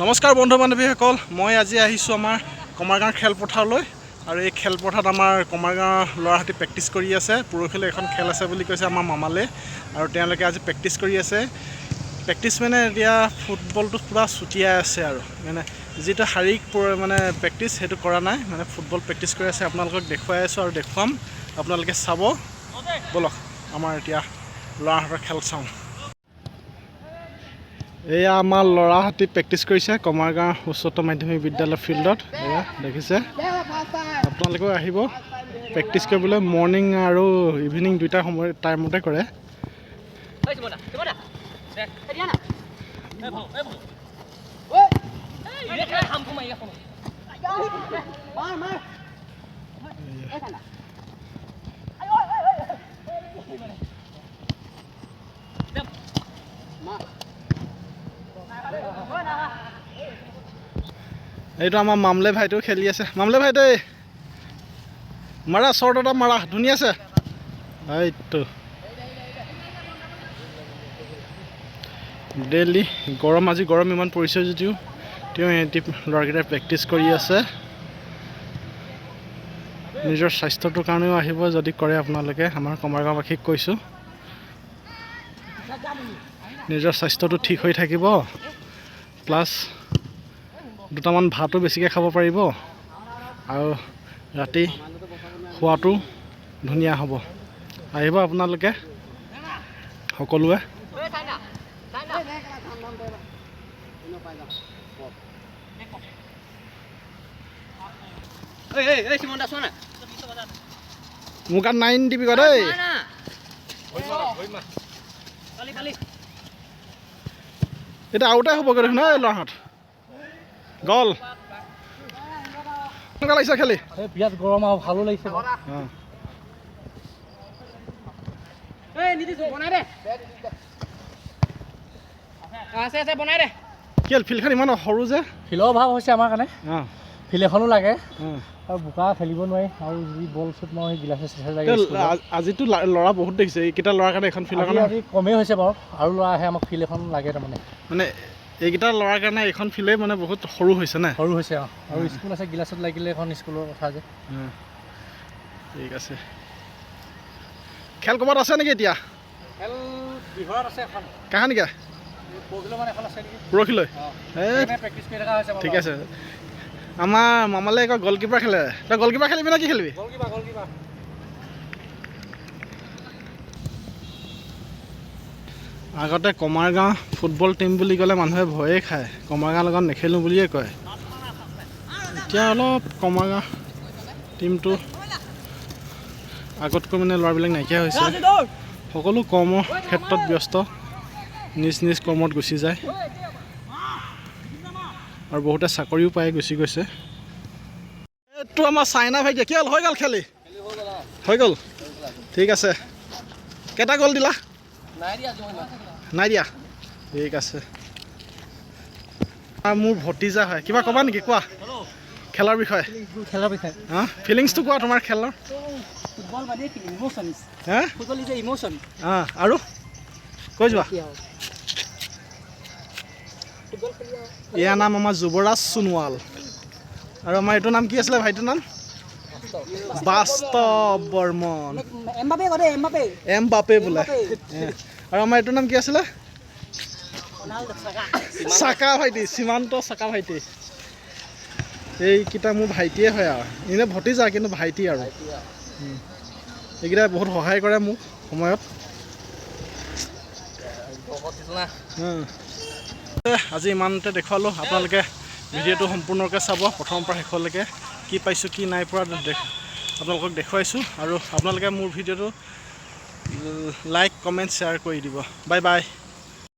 নমস্কাৰ বন্ধু বান্ধৱীসকল, মই আজি আহিছোঁ আমাৰ কমাৰগাঁৱৰ খেলপথাৰলৈ আৰু এই খেলপথাৰত আমাৰ কমাৰগাঁৱৰ ল'ৰাহঁতে প্ৰেক্টিচ কৰি আছে। পৰহিলৈ এখন খেল আছে বুলি কৈছে আমাৰ মামালে আৰু তেওঁলোকে আজি প্ৰেক্টিচ কৰি আছে। প্ৰেক্টিচ মানে এতিয়া ফুটবলটো পূৰা ছুটিয়াই আছে আৰু। মানে যিটো শাৰীৰিক মানে প্ৰেক্টিচ সেইটো কৰা নাই মানে ফুটবল প্ৰেক্টিচ কৰি আছে। আপোনালোকক দেখুৱাই আছোঁ আৰু দেখুৱাম। আপোনালোকে চাব। ব'লক, আমাৰ এতিয়া ল'ৰাহঁতৰ খেল চাওঁ। এয়া আমাৰ ল'ৰাহঁতে প্ৰেক্টিচ কৰিছে কমাৰগাঁও উচ্চতৰ মাধ্যমিক বিদ্যালয় ফিল্ডত এয়া দেখিছে আপোনালোকেও আহিব প্ৰেক্টিচ কৰিবলৈ মৰ্ণিং আৰু ইভিনিং দুইটা সময় টাইমতে কৰে Ê, এইটো আমাৰ মামলে ভাইটোও খেলি আছে। মামলে ভাইটো! মাৰা শ্বৰ্ট এটা মাৰা ধুনীয়া আছে। এইটো। ডেইলি গৰম আজি গৰম ইমান পৰিছে যদিও তেওঁ এহঁতি ল'ৰাকেইটাই প্ৰেক্টিচ কৰি আছে। নিজৰ স্বাস্থ্যটোৰ কাৰণেও আহিব যদি কৰে আপোনালোকে আমাৰ কমাৰগাঁওবাসীক কৈছোঁ। নিজৰ স্বাস্থ্যটো ঠিক হৈ থাকিব। প্লাছ দুটামান ভাতো বেছিকৈ খাব পাৰিব। আৰু ৰাতি খোৱাটো ধুনীয়া হ'ব। আহিব আপোনালোকে সকলোৱে. মোৰ গাত নাইন দিবি গৈ দেই। Kali. আউটাই হ'বগৈ দেখোন এই লহাট গ'ল। কেনেকুৱা লাগিছে খেলি? এই বিৰাট গৰম আৰু ভালো লাগিছে বাৰু। অঁ। Ê, বনাই দে। আছে আছে বনাই দে। কি ফিল্ডখন ইমান সৰু যে? ফিল্ডৰ অভাৱ হৈছে আমাৰ কাৰণে। অঁ। ফিল্ড এখনো লাগে আৰু বোকা খেলিব নোৱাৰি আৰু যি বল শ্বুট মাৰো সেই গিলাচে চেচাে লাগে আজিতো ল'ৰা বহুত দেখিছে এইকেইটা ল'ৰাৰ কাৰণে এখন আজি কাৰণে। আজি কমেই হৈছে বাৰু আৰু ল'ৰা আহে আমাক ফিল্ড এখন লাগে তাৰমানে। মানে এইকেইটা ল'ৰাৰ কাৰণে এইখন ফিল্ডেই মানে বহুত সৰু হৈছে নে? সৰু হৈছে অঁ। আৰু স্কুল আছে গিলাচত লাগিলে এখন স্কুলৰ কথা যে। ঠিক আছে। খেল ক'ৰবাত আছে নেকি এতিয়া? খেল বিহৰত আছে এখন। কাহানিকা পৰহিলৈ মানে এখন আছে নেকি? পৰহিলৈ? ঠিক আছে। আমাৰ মামালে আকৌ গ'লকিপাৰ খেলে। তই গ'লকিপাৰ খেলিবি নে কি খেলিবি? আগতে কমাৰগাঁও ফুটবল টিম বুলি ক'লে মানুহে ভয়ে খায়। কমাৰগাঁৱৰ লগত নেখেলোঁ বুলিয়ে কয়। এতিয়া অলপ কমাৰগাঁও টিমটো আগতকৈ মানে ল'ৰাবিলাক নাইকিয়া হৈছে। সকলো কৰ্মৰ ক্ষেত্ৰত ব্যস্ত। নিজ নিজ কৰ্মত গুচি যায়। আৰু বহুতে চাকৰিও পাই গুচি গৈছে। এইটো আমাৰ চাইনা ভাইটিয়ে কি হ'ল? হৈ গ'ল খেলি? হৈ গ'ল? ঠিক আছে। কেইটা গ'ল দিলা? নাই দিয়া। ঠিক আছে। মোৰ ভতিজা হয়। কিবা ক'বা নেকি? কোৱা? খেলৰ বিষয়ে। খেলৰ বিষয়ে। হা? ফিলিংছটো কোৱা তোমাৰ খেলৰ। ফুটবল মানে ইম'চন হা? ফুটবল ইজ এ অঁ আৰু? কৈ যোৱা। ইয়াৰ নাম আমাৰ যুৱৰাজ সোণোৱাল। আৰু আমাৰ এইটোৰ নাম কি আছিলে ভাইটোৰ নাম? বাস্তৱ বৰ্মন। এমবাপে কৰে এমবাপে। এম বাপে বোলে। আৰু আমাৰ এইটোৰ নাম কি আছিলে? চাকা ভাইটি সীমান্ত চাকা ভাইটি। এইকেইটা মোৰ ভাইটিয়ে হয় আৰু। এনে ভতিজা কিন্তু ভাইটি আৰু। এইকেইটাই বহুত সহায় কৰে মোক সময়ত। আজি ইমানতে দেখুৱালোঁ। আপোনালোকে ভিডিঅ'টো সম্পূৰ্ণকৈ চাব, প্ৰথমৰ পৰা শেষলৈকে, কি পাইছোঁ, কি নাই পৰা আপোনালোকক দেখুৱাইছোঁ। আৰু আপোনালোকে মোৰ ভিডিঅ'টো লাইক কমেণ্ট শ্বেয়াৰ কৰি দিব। Bye bye